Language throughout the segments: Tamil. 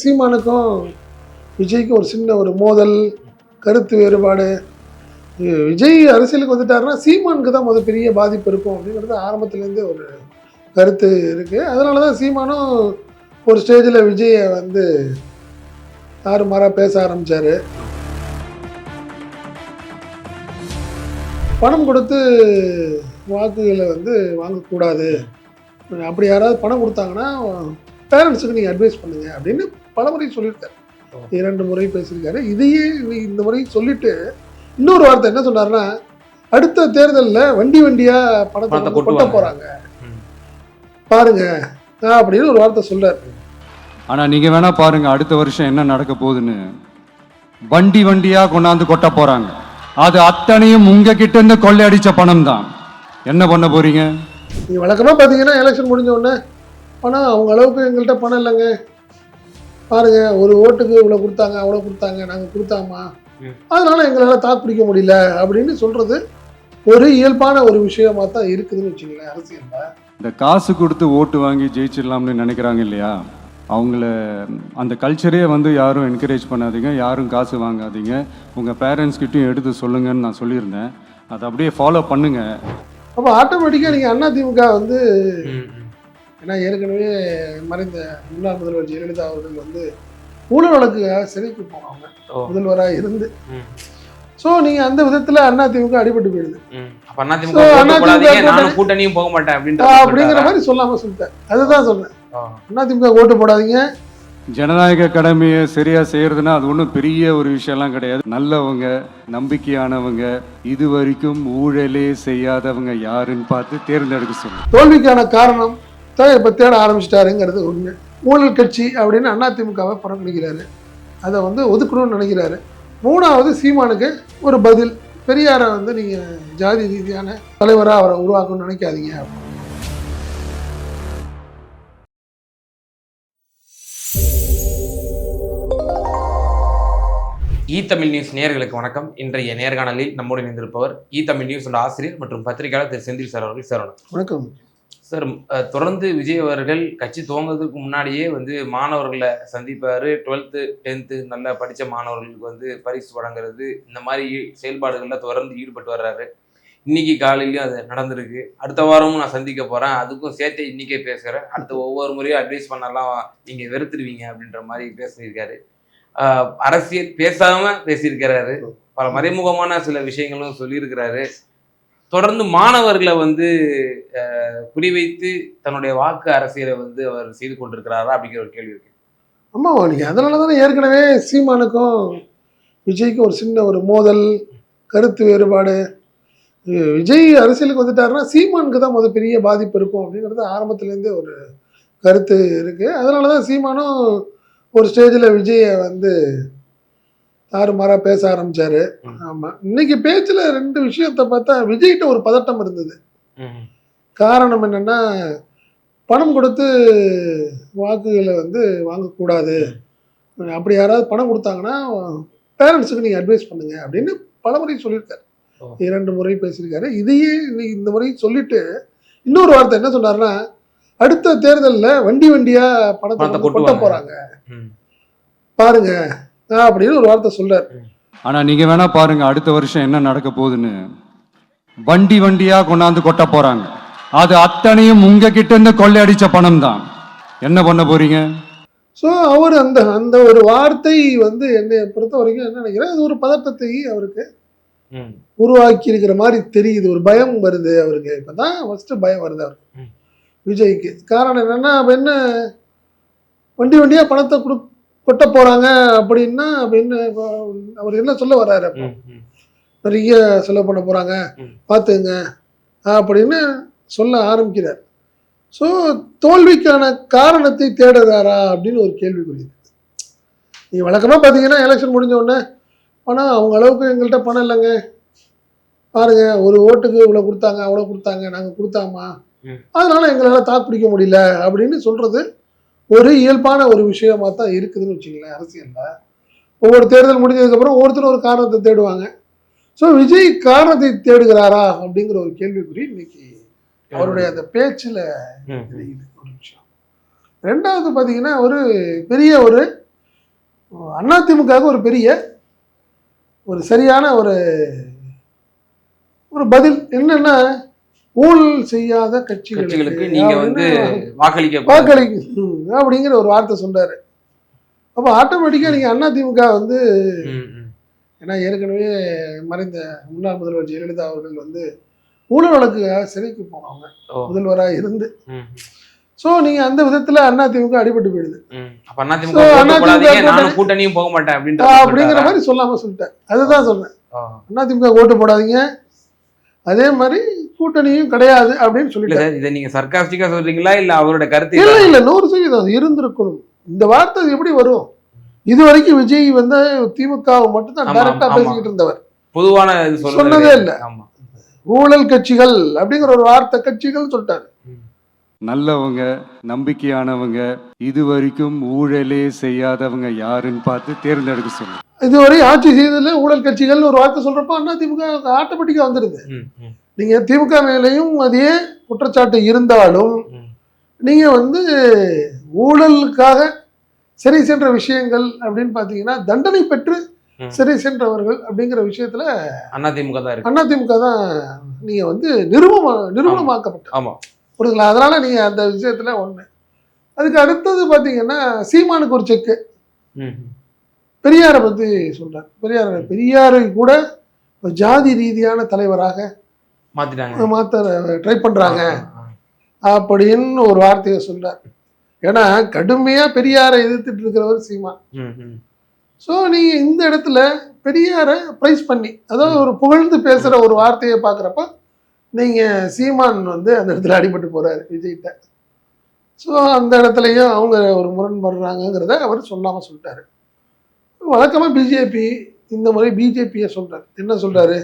சீமானுக்கும் விஜய்க்கும் ஒரு சின்ன ஒரு மோதல் கருத்து வேறுபாடு. விஜய் அரசியலுக்கு வந்துட்டாருன்னா சீமானுக்கு தான் முதல் பெரிய பாதிப்பு இருக்கும் அப்படிங்கிறது ஆரம்பத்துலேருந்தே ஒரு கருத்து இருக்குது அதனால தான் சீமானும் ஒரு ஸ்டேஜில் விஜயை வந்து தாறுமாறாக பேச ஆரம்பித்தார் பணம் கொடுத்து வாக்குகளை வந்து வாங்கக்கூடாது. அப்படி யாராவது பணம் கொடுத்தாங்கன்னா பேரண்ட்ஸுக்கு நீங்கள் அட்வைஸ் பண்ணுங்க அப்படின்னு பல முறை சொல்லியிருக்காரு. இரண்டு முறை பேசியிருக்காரு. இதையே இந்த முறை சொல்லிட்டு இன்னொரு வார்த்தை என்ன சொன்னாருன்னா அடுத்த தேர்தலில் வண்டி வண்டியா பணத்தை கொட்ட ம். பாருங்க அப்படின்னு ஒரு வார்த்தை சொல்றாரு. ஆனா நீங்க வேணா பாருங்க அடுத்த வருஷம் என்ன நடக்க போகுதுன்னு. வண்டி வண்டியா கொண்டாந்து கொட்ட போறாங்க. அது அத்தனையும் உங்க கிட்ட இருந்து கொள்ளையடிச்ச பணம் தான் என்ன பண்ண போறீங்க? நீங்க வழக்கமா பார்த்தீங்கன்னா எலெக்ஷன் முடிஞ்ச உடனே பணம் அவங்க அளவுக்கு எங்கள்கிட்ட பணம் இல்லைங்க. பாருங்க ஒரு ஓட்டுக்கு இவ்வளோ கொடுத்தாங்க அவ்வளோ கொடுத்தாங்க நாங்கள் கொடுத்தாமா. அதனால எங்களால் தாக்கு பிடிக்க முடியல அப்படின்னு சொல்றது ஒரு இயல்பான ஒரு விஷயமா தான் இருக்குதுன்னு வச்சுங்களேன் அரசியல்ல. இந்த காசு கொடுத்து ஓட்டு வாங்கி ஜெயிச்சிடலாம்னு நினைக்கிறாங்க இல்லையா? அவங்கள அந்த கல்ச்சரே வந்து யாரும் என்கரேஜ் பண்ணாதீங்க யாரும் காசு வாங்காதீங்க. உங்கள் பேரண்ட்ஸ்கிட்டையும் எடுத்து சொல்லுங்கன்னு நான் சொல்லியிருந்தேன். அதை அப்படியே ஃபாலோ பண்ணுங்க. அப்போ ஆட்டோமேட்டிக்காக நீங்கள் அதிமுக வந்து. ஏன்னா ஏற்கனவே மறைந்த முன்னாள் முதல்வர் ஜெயலலிதா அவர்கள் வந்து ஊழல் வழக்குக்காக சிறைக்கு போனவங்க. முதல்வராக இருந்து. ஸோ நீங்கள் அந்த விதத்தில் அதிமுக அடிபட்டு போயிடுது. கூட்டணியும் போக மாட்டேன் அப்படிங்கிற? மாதிரி சொல்லாமல் சொல்லிட்டேன். அதுதான் சொன்னேன். அதிமுக ஓட்டு போடாதீங்க. ஜனநாயக கடமையை சரியா செய்யறதுன்னா அது ஒன்றும் பெரிய ஒரு விஷயம்லாம் கிடையாது. நல்லவங்க நம்பிக்கையானவங்க இது வரைக்கும் ஊழலே செய்யாதவங்க யாருன்னு பார்த்து தேர்ந்தெடுக்க சொல்லுங்க. தோல்விக்கான காரணம் தான் இப்போ தேட ஆரம்பிச்சிட்டாருங்கிறது உண்மை. ஊழல் கட்சி அப்படின்னு அதிமுகவை புறக்கணிக்கிறாரு. அதை வந்து ஒதுக்கணும்னு நினைக்கிறாரு. மூணாவது சீமானுக்கு ஒரு பதில். பெரியாரை வந்து நீங்கள் ஜாதி ரீதியான தலைவராக அவரை உருவாக்கணும்னு நினைக்காதீங்க. இ தமிழ் நியூஸ் நேயர்களுக்கு வணக்கம். இன்றைய நேர்காணலில் நம்மோடு இணைந்திருப்பவர் இ தமிழ் நியூஸ் ஆசிரியர் மற்றும் பத்திரிகையாளர் திரு செந்தில் சார் அவர்கள். சார் வணக்கம். சார் தொடர்ந்து விஜய் அவர்கள் கட்சி துவங்குறதுக்கு முன்னாடியே வந்து மாணவர்களை சந்திப்பார். டுவெல்த்து டென்த்து நல்லா படித்த மாணவர்களுக்கு வந்து பரிசு வழங்குறது இந்த மாதிரி செயல்பாடுகளில் தொடர்ந்து ஈடுபட்டு வர்றாரு. இன்னைக்கு காலையிலையும் அது நடந்திருக்கு. அடுத்த வாரமும் நான் சந்திக்க போகிறேன் அதுக்கும் சேர்த்து இன்னைக்கே பேசுகிறேன் அடுத்த ஒவ்வொரு முறையும் அட்வைஸ் பண்ணலாம். நீங்கள் வெறுத்துருவீங்க அப்படின்ற மாதிரி பேசியிருக்காரு. அரசியல் பேசாமல் பேசியிருக்கிறாரு. பல மறைமுகமான சில விஷயங்களும் சொல்லியிருக்கிறாரு. தொடர்ந்து மாணவர்களை வந்து குறிவைத்து தன்னுடைய வாக்கு அரசியலை வந்து அவர் செய்து கொண்டிருக்கிறாரா அப்படிங்கிற ஒரு கேள்வி இருக்கு. ஆமாம் நீங்கள் அதனால தானே ஏற்கனவே சீமானுக்கும் விஜய்க்கும் ஒரு சின்ன ஒரு மோதல் கருத்து வேறுபாடு. விஜய் அரசியலுக்கு வந்துட்டாருன்னா சீமானுக்கு தான் முதல் பெரிய பாதிப்பு இருக்கும் அப்படிங்கிறது ஆரம்பத்துலேருந்தே ஒரு கருத்து இருக்குது அதனால தான் சீமானும் ஒரு ஸ்டேஜில் விஜயை வந்து தாறுமாறாக பேச ஆரம்பித்தார். ஆமாம் இன்னைக்கு பேச்சில் ரெண்டு விஷயத்தை பார்த்தா விஜய்கிட்ட ஒரு பதட்டம் இருந்தது. காரணம் என்னன்னா பணம் கொடுத்து வாக்குகளை வந்து வாங்கக்கூடாது. அப்படி யாராவது பணம் கொடுத்தாங்கன்னா பேரண்ட்ஸுக்கு நீங்கள் அட்வைஸ் பண்ணுங்க அப்படின்னு பல முறை சொல்லியிருக்காரு. இரண்டு முறை பேசியிருக்காரு. இதையே நீ இந்த முறை சொல்லிட்டு இன்னொரு வார்த்தை என்ன சொன்னாருன்னா அடுத்த தேர்தலில் வண்டி வண்டியா பணத்தை கொட்ட கொட்டுவாங்க. போறாங்க. ம். பாருங்க. ஆஹ் அப்படின்னு ஒரு வார்த்தை சொல்றாரு. ஆனா நீங்க வேணா பாருங்க அடுத்த வருஷம் என்ன நடக்க போகுதுன்னு. வண்டி வண்டியா கொண்டாந்து கொட்ட போறாங்க. அது அத்தனையும் உங்க கிட்ட இருந்து கொள்ளையடிச்ச பணம் தான் என்ன பண்ண போறீங்க? ஸோ அவர் அந்த அந்த ஒரு வார்த்தை வந்து என்னை பொறுத்த வரைக்கும் என்ன நினைக்கிறேன் அது ஒரு பதட்டத்தை அவருக்கு. உருவாக்கி இருக்கிற மாதிரி தெரியுது. ஒரு பயம் வருது அவருக்கு. இப்பதான் ஃபர்ஸ்ட் பயம் வருது அவருக்கு. விஜய்க்கு. காரணம் என்னன்னா அப்ப என்ன வண்டி வண்டியா பணத்தை கொடு கொட்ட போறாங்க அப்படின்னா அப்படின்னு அவர் என்ன சொல்ல வர்றாரு அப்போ? நிறைய செலவு பண்ண போறாங்க. பார்த்துங்க. அப்படின்னு சொல்ல ஆரம்பிக்கிறார். ஸோ தோல்விக்கான காரணத்தை தேடுறாரா அப்படின்னு ஒரு கேள்விக்குறி நீங்க வழக்கமாக பார்த்தீங்கன்னா எலெக்ஷன் முடிஞ்ச உடனே பணம் அவங்க அளவுக்கு எங்கள்கிட்ட பணம் இல்லைங்க. பாருங்க ஒரு ஓட்டுக்கு இவ்வளோ கொடுத்தாங்க அவ்வளோ கொடுத்தாங்க நாங்கள் கொடுத்தாமா. அதனால எங்களால் தாக்கு பிடிக்க முடியல அப்படின்னு சொல்றது ஒரு இயல்பான ஒரு விஷயமா தான் இருக்குதுன்னு வச்சுங்களேன் அரசியலில். ஒவ்வொரு தேர்தல் முடிஞ்சதுக்கப்புறம் ஒவ்வொருத்தரும் ஒரு காரணத்தை தேடுவாங்க. ஸோ விஜய் காரணத்தை தேடுகிறாரா அப்படிங்கிற ஒரு கேள்விக்குறி இன்னைக்கு அவருடைய அந்த பேச்சில் ஒரு விஷயம். ரெண்டாவது பார்த்தீங்கன்னா ஒரு பெரிய ஒரு அதிமுகவுக்கு ஒரு பெரிய ஒரு சரியான ஒரு ஒரு பதில் என்னன்னா ஊழல் செய்யாத கட்சிகளுக்கு நீங்க வந்து வாக்களிக்க. வாக்களிக்கு அப்படிங்கிற ஒரு வார்த்தை சொன்னாரு. அப்போ ஆட்டோமேட்டிக்காக நீங்கள் அதிமுக வந்து ம், ம். ஏன்னா ஏற்கனவே மறைந்த முன்னாள் முதல்வர் ஜெயலலிதா அவர்கள் வந்து ஊழல் வழக்குக்காக சிறைக்கு போனவங்க. ஓ, முதல்வராக இருந்து. ஸோ நீங்கள் அந்த விதத்தில் அதிமுக அடிபட்டு போயிடுது. கூட்டணியும் போக மாட்டேன் அப்படிங்கிற? மாதிரி சொல்லாமல் சொல்லிட்டேன். அதுதான் சொன்னேன். ஆ. அதிமுக ஓட்டு போடாதீங்க. அதே மாதிரி கூட்டணியும் கிடையாது அப்படின்னு சார் இதை நீங்க சர்க்காஸ்டிக்கா சொல்றீங்களா? இல்ல அவரோட கருத்து இல்ல? இல்ல நூறு சதவீதம் இருந்திருக்கணும். இந்த வார்த்தை எப்படி வரும்? இது வரைக்கும் விஜய் வந்து திமுகவை மட்டும் தான் ஆமா, டைரக்டா. பேசிக்கிட்டு இருந்தவர். பொதுவான இது சொல்றது சொன்னதே. இல்ல. ஆமா. ஊழல் கட்சிகள் அப்படிங்கிற ஒரு வார்த்தை கட்சிகள் சொல்லிட்டாரு. நல்லவங்க நம்பிக்கையானவங்க இது வரைக்கும் ஊழலே செய்யாதவங்க யாருன்னு பார்த்து தேர்ந்தெடுக்க சொல்லுங்க. இதுவரை ஆட்சி செய்ததுல ஊழல் கட்சிகள்னு ஒரு வார்த்தை சொல்றப்ப அண்ணா திமுக ஆட்டோமேட்டிக்கா வந்துருது. ம், ம், நீங்க திமுக மேலேயும் அதே குற்றச்சாட்டு இருந்தாலும் ம். நீங்க வந்து ஊழலுக்காக சிறை சென்ற விஷயங்கள் அப்படின்னு பாத்தீங்கன்னா தண்டனை பெற்று. சிறை சென்றவர்கள் அப்படிங்கிற விஷயத்துல அதிமுக தான் அதிமுக தான் நீங்க வந்து நிறுவன நிறுவனமாக்கப்பட்ட ஆமா. புரியுதுங்களா? அதனால நீங்க அந்த விஷயத்துல ஒண்ணு. அதுக்கு அடுத்தது பாத்தீங்கன்னா சீமானுக்கு ஒரு செக்கு. பெரியாரை பத்தி சொல்றாரு பெரியார் பெரியாரை கூட ஒரு ஜாதி ரீதியான தலைவராக மாத்திட்டாங்க. மாத்த ட்ரை ஆ. அப்படின்னு ஒரு வார்த்தையை சொல்றார். ஏன்னா கடுமையா பெரியாரை எதிர்த்துட்டு இருக்கிறவர் சீமான் ம், ம். ஸோ நீங்க இந்த இடத்துல பெரியாரை ப்ரைஸ் பண்ணி அதாவது ஒரு புகழ்ந்து பேசுற ஒரு வார்த்தையை பார்க்குறப்ப நீங்க சீமான் வந்து அந்த இடத்துல அடிபட்டு போறாரு விஜய்கிட்ட. ஸோ அந்த இடத்துலையும் அவங்க ஒரு முரண்படுறாங்கங்கிறத அவர் சொல்லாம சொல்லிட்டாரு. வழக்கமா பிஜேபி இந்த முறை பிஜேபியை சொல்றாரு. என்ன சொல்றாரு?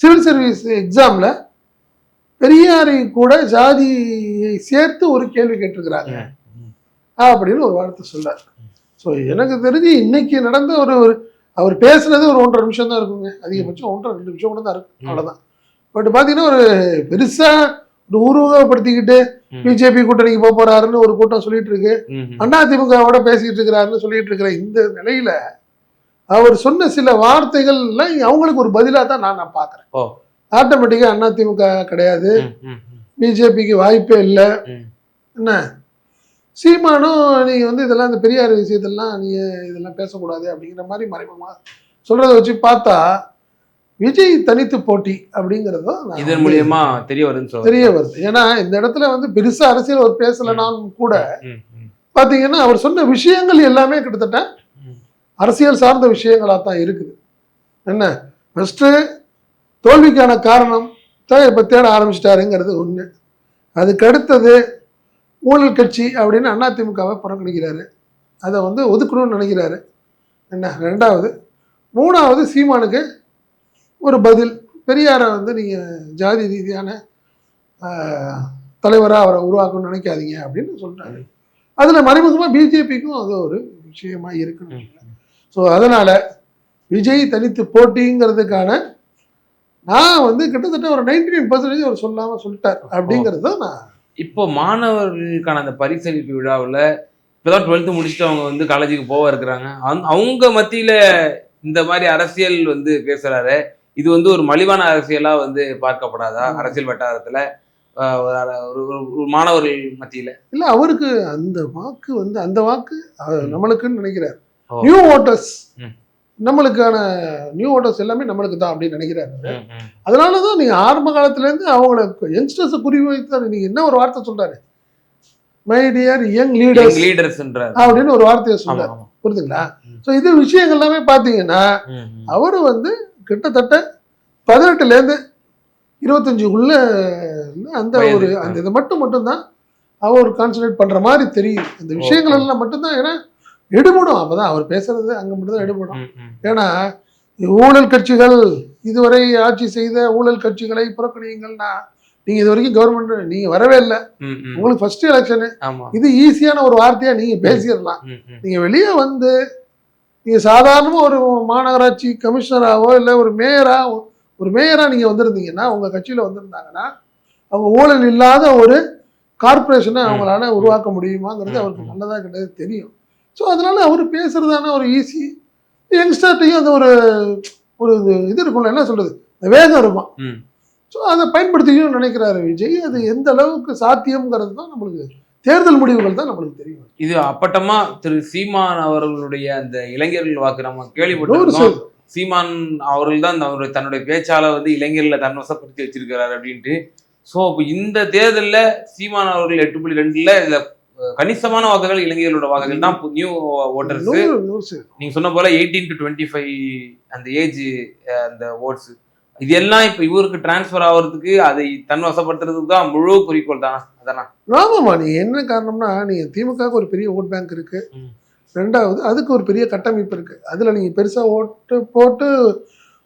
சிவில் சர்வீஸ் எக்ஸாம்ல பெரியாரை கூட ஜாதியை சேர்த்து ஒரு கேள்வி கேட்டிருக்கிறாங்க. அப்படின்னு ஒரு வார்த்தை சொல்றாரு ஸோ எனக்கு தெரிஞ்சு இன்னைக்கு நடந்த ஒரு ஒரு அவர் பேசுனது ஒரு ஒன்றரை நிமிஷம் தான் இருக்குங்க அதிகபட்சம் ஒன்றரை ரெண்டு நிமிஷம் கூட தான் இருக்கும். அவ்வளோதான் பட் பார்த்தீங்கன்னா ஒரு பெருசா ஒரு உருவகப்படுத்திக்கிட்டு. பிஜேபி கூட்டணிக்கு போக போறாருன்னு ஒரு கூட்டம் சொல்லிட்டு இருக்கு. அண்ணா திமுகவோட பேசிக்கிட்டு இருக்கிறாருன்னு சொல்லிட்டு இருக்கிற இந்த நிலையில அவர் சொன்ன சில வார்த்தைகள்லாம் அவங்களுக்கு ஒரு பதிலாக தான் நான் நான் பார்க்குறேன். ஆட்டோமேட்டிக்காக அண்ணா திமுக கிடையாது. பிஜேபிக்கு வாய்ப்பே இல்லை. என்ன சீமானும் நீங்க வந்து இதெல்லாம் இந்த பெரியார் விஷயத்தெல்லாம் நீங்க இதெல்லாம் பேசக்கூடாது அப்படிங்கிற மாதிரி மறைமுகமா சொல்றதை வச்சு பார்த்தா விஜய் தனித்து போட்டி அப்படிங்கிறதும் இதன் மூலியமா தெரிய சொல்றேன் தெரிய வருது ஏன்னா இந்த இடத்துல வந்து பெருசா அரசியல் அவர் பேசலைனாலும் கூட. பாத்தீங்கன்னா அவர் சொன்ன விஷயங்கள் எல்லாமே கிட்டத்தட்ட. அரசியல் சார்ந்த விஷயங்களாக தான் இருக்குது என்ன ஃபஸ்ட்டு தோல்விக்கான காரணம் தான் இப்போ தேட ஆரம்பிச்சிட்டாருங்கிறது ஒன்று அதுக்கு அடுத்தது ஊழல் கட்சி அப்படின்னு அதிமுகவை புறக்கணிக்கிறாரு. அதை வந்து ஒதுக்கணும்னு நினைக்கிறாரு. என்ன? ரெண்டாவது. மூணாவது சீமானுக்கு ஒரு பதில். பெரியாரை வந்து நீங்கள் ஜாதி ரீதியான தலைவராக அவரை உருவாக்கணும்னு நினைக்காதீங்க அப்படின்னு சொல்றாரு. அதில் மறைமுகமாக பிஜேபிக்கும் அது ஒரு விஷயமா இருக்கணும். ஸோ அதனால விஜய் தனித்து போட்டிங்கிறதுக்கான நான் வந்து கிட்டத்தட்ட ஒரு நைன்டி நைன் பர்சன்டேஜ் அவர் சொல்லாம சொல்லிட்டார் அப்படிங்கிறத நான் இப்போ மாணவர்களுக்கான அந்த பரிசளிப்பு விழாவில் இப்போதான் டுவெல்த்து முடிச்சுட்டு அவங்க வந்து காலேஜுக்கு போக இருக்கிறாங்க அவங்க மத்தியில இந்த மாதிரி அரசியல் வந்து பேசுறாரு இது வந்து ஒரு மலிவான அரசியலா வந்து பார்க்கப்படாதா. அரசியல் வட்டாரத்துல ஒரு மாணவர்கள் மத்தியில இல்ல அவருக்கு அந்த வாக்கு வந்து அந்த வாக்கு. நம்மளுக்குன்னு நினைக்கிறார். New voters. நம்மளுக்கான நியூ ஓட்டர்ஸ் எல்லாமே நம்மளுக்கு தான் அப்படின்னு நினைக்கிறாரு. அதனால தான் நீங்க ஆரம்ப காலத்துல இருந்து அவங்கள யங்ஸ்டர்ஸை குறிவைத்து நீங்க என்ன ஒரு வார்த்தை சொல்றாரு மை டியர் யங் லீடர்ஸ் லீடர்ஸ்ன்றாரு அப்படின்னு ஒரு வார்த்தையை ஆமா புரியுதுங்களா. ஸோ இது விஷயங்கள் எல்லாமே பார்த்தீங்கன்னா. அவர் வந்து கிட்டத்தட்ட பதினெட்டுலேருந்து இருபத்தஞ்சுக்குள்ள அந்த ஒரு. அந்த இதை மட்டும் மட்டும்தான் அவர் கான்சன்ட்ரேட் பண்ற மாதிரி தெரியும் அந்த விஷயங்கள். எல்லாம் மட்டும்தான் ஏன்னா எடுபடும் அப்பதான் அவர் பேசுறது அங்க மட்டும்தான் எடுபடும். ஏன்னா ஊழல் கட்சிகள் இதுவரை ஆட்சி செய்த ஊழல் கட்சிகளை புறக்கணியுங்கள்னா நீங்க இது வரைக்கும் கவர்மெண்ட் நீங்க வரவே இல்லை. உங்களுக்கு ஃபர்ஸ்ட் எலெக்ஷனு இது ஈஸியான ஒரு வார்த்தையா நீங்க பேசிடலாம். நீங்க வெளியே வந்து நீங்க சாதாரணமா ஒரு மாநகராட்சி கமிஷனராவோ இல்லை ஒரு மேயரா ஒரு மேயரா நீங்க வந்திருந்தீங்கன்னா உங்க கட்சியில வந்திருந்தாங்கன்னா அவங்க ஊழல் இல்லாத ஒரு கார்ப்பரேஷனை ம். அவங்களால உருவாக்க முடியுமாங்கிறது அவருக்கு ம். நல்லதா கிடையாது தெரியும் ஸோ அதனால அவர் பேசுறதான ஒரு ஈஸி யங்ஸ்டர்ட்டையும் அது ஒரு ஒரு இது இருக்கும்ல என்ன சொல்றது? இந்த வேகம் இருக்கும். ஸோ அதை பயன்படுத்திக்கணும்னு நினைக்கிறாரு விஜய். அது எந்த அளவுக்கு சாத்தியம்ங்கிறது தான் நம்மளுக்கு தேர்தல் முடிவுகள் தான் நம்மளுக்கு தெரியும். இது அப்பட்டமா திரு சீமான் அவர்களுடைய அந்த இளைஞர்கள் வாக்கு நம்ம சதவீதம். சீமான் அவர்கள் தான் அவருடைய தன்னுடைய பேச்சால வந்து இளைஞர்களை தன்வசப்படுத்தி வச்சிருக்கிறாரு அப்படின்ட்டு. ஸோ இப்போ இந்த தேர்தல்ல சீமான் அவர்கள் எட்டு புள்ளி ரெண்டுல இதுல கணிசமான வாக்குகள் இளைஞர்களோட வாக்குகள் தான் நியூ ஓட்டர்ஸ். நீங்க சொன்ன போல எயிட்டீன் டு டுவெண்ட்டி ஃபைவ் அந்த ஏஜ் அந்த ஓட்ஸ் இது எல்லாம் இப்போ இவருக்கு டிரான்ஸ்ஃபர் ஆகிறதுக்கு அதை தன் வசப்படுத்துறதுக்கு தான் முழு குறிக்கோள் தானா? அதானா ஆமாம்மா நீ என்ன காரணம்னா நீ திமுகவுக்கு ஒரு பெரிய ஓட் பேங்க் இருக்கு. ரெண்டாவது அதுக்கு ஒரு பெரிய கட்டமைப்பு இருக்கு. அதுல நீங்க பெருசா ஓட்டு போட்டு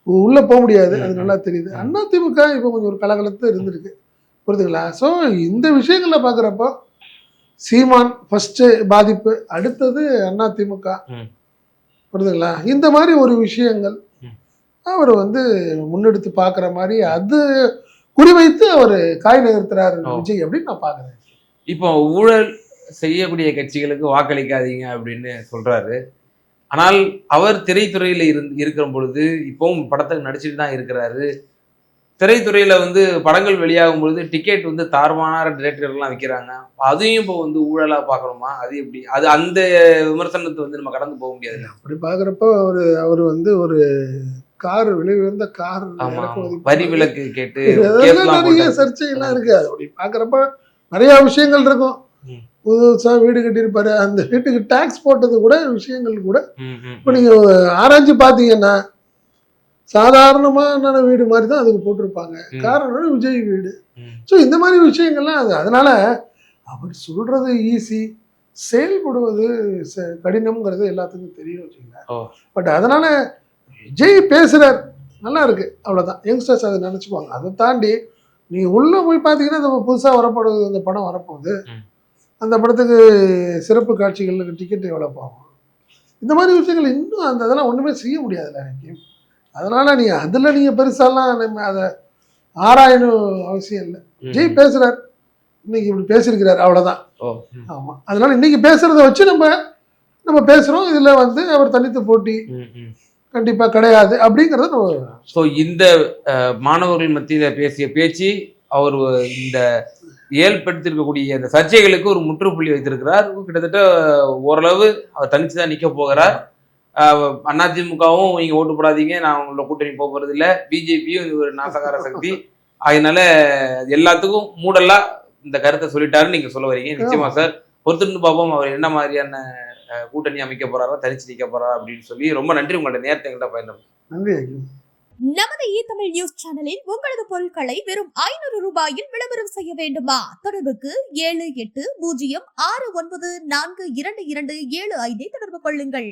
உள்ள போக முடியாது. அது. நல்லா தெரியுது. அண்ணா திமுக இப்போ கொஞ்சம் ஒரு கலகலத்து இருந்திருக்கு. புரியுதுங்களா ஸோ இந்த விஷயங்கள்ல பாக்குறப்போ சீமான் ஃபர்ஸ்ட் பாதிப்பு அடுத்தது அண்ணா திமுக. புரியுதுங்களா இந்த மாதிரி ஒரு விஷயங்கள். அவர் வந்து முன்னெடுத்து பார்க்குற மாதிரி அது குறிவைத்து அவர் காய் நகர்த்துறாரு. விஜய் அப்படின்னு நான் பார்க்குறேன் இப்போ ஊழல் செய்யக்கூடிய கட்சிகளுக்கு வாக்களிக்காதீங்க அப்படின்னு சொல்றாரு ஆனால் அவர் திரைத்துறையில இருந்து இருக்கிற பொழுது இப்பவும் படத்துக்கு நடிச்சுட்டு தான் இருக்கிறாரு திரைத்துறையில வந்து படங்கள் வெளியாகும் பொழுது டிக்கெட் வந்து தாறுமாற டிரெக்டர்லாம் விற்கிறாங்க அதையும் இப்போ வந்து ஊழலா பார்க்கணுமா அது எப்படி? அது அந்த விமர்சனத்தை வந்து நம்ம கடந்து போக முடியாது. அப்படி பார்க்குறப்போ அவர் அவர் வந்து ஒரு கார் விலை உயர்ந்த கார் வரி. விலக்கு கேட்டு நிறைய. சர்ச்சைகள்லாம் இருக்கு. அப்படி பார்க்குறப்ப நிறைய விஷயங்கள் இருக்கும். ம். புதுசா வீடு கட்டியிருப்பாரு. அந்த வீட்டுக்கு டாக்ஸ் போட்டது கூட விஷயங்கள் கூட. இப்போ நீங்க ஆராய்ச்சி பார்த்தீங்கன்னா சாதாரணமான வீடு மாதிரி தான் அதுக்கு போட்டிருப்பாங்க. காரணம் விஜய் வீடு. ஸோ இந்த மாதிரி விஷயங்கள்லாம் அது. அதனால அவர் சொல்றது ஈஸி செயல்படுவது கடினம்ங்கிறது எல்லாத்துக்கும் தெரியும் வச்சுங்களேன் ஓ. பட் அதனால விஜய் பேசுறார். நல்லா இருக்கு. அவ்வளவுதான். யங்ஸ்டர்ஸ் அதை நினைச்சுக்குவாங்க. அதை தாண்டி நீ உள்ள போய் பார்த்தீங்கன்னா இந்த புதுசாக வரப்போகுது அந்த படம் வரப்போகுது. அந்த படத்துக்கு சிறப்பு காட்சிகளுக்கு டிக்கெட் எவ்வளோ போகும். இந்த மாதிரி விஷயங்கள் இன்னும் அந்த இதெல்லாம் ஒன்றுமே செய்ய முடியாதுல்ல எனக்கு. அதனால நீ அதில் நீங்கள் பெருசாலாம் நம்ம அதை ஆராயணும் அவசியம் இல்லை. ம். விஜய் பேசுறார். இன்னைக்கு இப்படி பேசியிருக்கிறார் அவ்வளவுதான். ஓ. ஆமா. அதனால இன்னைக்கு பேசுறத வச்சு நம்ம நம்ம பேசுறோம். இதுல வந்து அவர் தனித்து போட்டி ம், ம். கண்டிப்பா கிடையாது அப்படிங்கறத நம்ம ஸோ இந்த மாணவர்கள் மத்தியில் பேசிய பேச்சு அவர் இந்த ஏற்படுத்தியிருக்கக்கூடிய இந்த சர்ச்சைகளுக்கு ஒரு முற்றுப்புள்ளி வைத்திருக்கிறார். கிட்டத்தட்ட ஓரளவு அவர் தனிச்சு தான் நிற்க போகிறார். அதிமுகவும் நீங்க ஓட்டு போடாதீங்க நான் உங்களோட கூட்டணி போக போறது இல்ல பிஜேபியும் இது ஒரு நாசகார சக்தி. அதனால எல்லாத்துக்கும் மூடலா இந்த கருத்தை சொல்லிட்டாருன்னு நீங்க சொல்ல வரீங்க. நிச்சயமா சார் பொறுத்திருந்து பார்ப்போம் அவர் என்ன மாதிரியான கூட்டணி அமைக்க போறாரா தனிச்சு நிற்க போறாரா அப்படின்னு சொல்லி ரொம்ப நன்றி உங்களோட நேரத்தை எங்கள்கிட்ட நன்றி. நமது இ தமிழ் நியூஸ் சேனலில் உங்களது பொருட்களை வெறும் ஐநூறு ரூபாயில் விளம்பரம் செய்ய வேண்டுமா? தொடர்புக்கு ஏழு எட்டு பூஜ்ஜியம் ஆறு ஒன்பது நான்கு இரண்டு இரண்டு ஏழு ஐந்தை தொடர்பு கொள்ளுங்கள்.